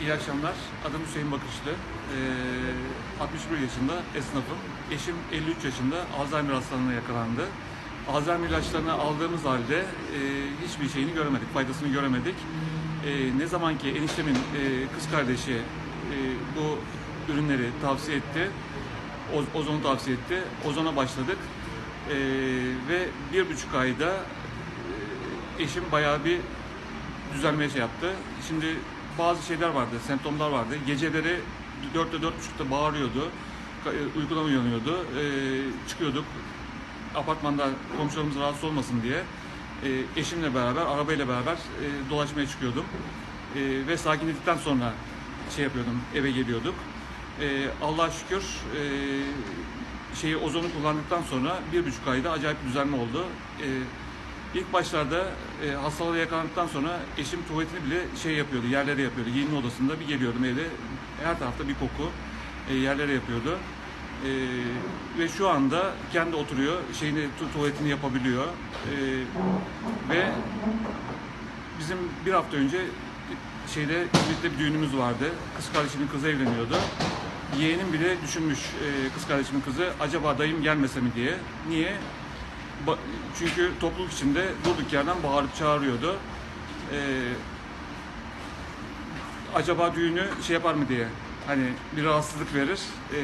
İyi akşamlar. Adım Hüseyin Bakışlı. Ee, 61 yaşında esnafım. Eşim 53 yaşında Alzheimer hastalığına yakalandı. Alzheimer ilaçlarını aldığımız halde e, hiçbir şeyini göremedik, faydasını göremedik. E, ne zaman ki eniştemin e, kız kardeşi e, bu ürünleri tavsiye etti, oz- ozonu tavsiye etti, ozona başladık. E, ve bir buçuk ayda e, eşim bayağı bir düzelmeye şey yaptı. Şimdi bazı şeyler vardı, semptomlar vardı. Geceleri 4'te 4.30'da bağırıyordu. E, Uykudan uyanıyordu. Ee, çıkıyorduk. Apartmanda komşularımız rahatsız olmasın diye e, eşimle beraber, arabayla beraber e, dolaşmaya çıkıyordum. E, ve sakinledikten sonra şey yapıyordum, eve geliyorduk. E, Allah'a şükür e, şeyi ozonu kullandıktan sonra bir buçuk ayda acayip bir düzelme oldu. E, İlk başlarda e, hastalığa yakalandıktan sonra eşim tuvaletini bile şey yapıyordu, yerlere yapıyordu. Giyinme odasında bir geliyordum evde, her tarafta bir koku e, yerlere yapıyordu. E, ve şu anda kendi oturuyor, şeyini tu- tuvaletini yapabiliyor. E, ve bizim bir hafta önce şeyde İzmit'te bir düğünümüz vardı. Kız kardeşimin kızı evleniyordu. Yeğenim bile düşünmüş e, kız kardeşimin kızı acaba dayım gelmese mi diye. Niye? Çünkü topluluk içinde durduk yerden bağırıp çağırıyordu. Ee, acaba düğünü şey yapar mı diye. Hani bir rahatsızlık verir. Ee,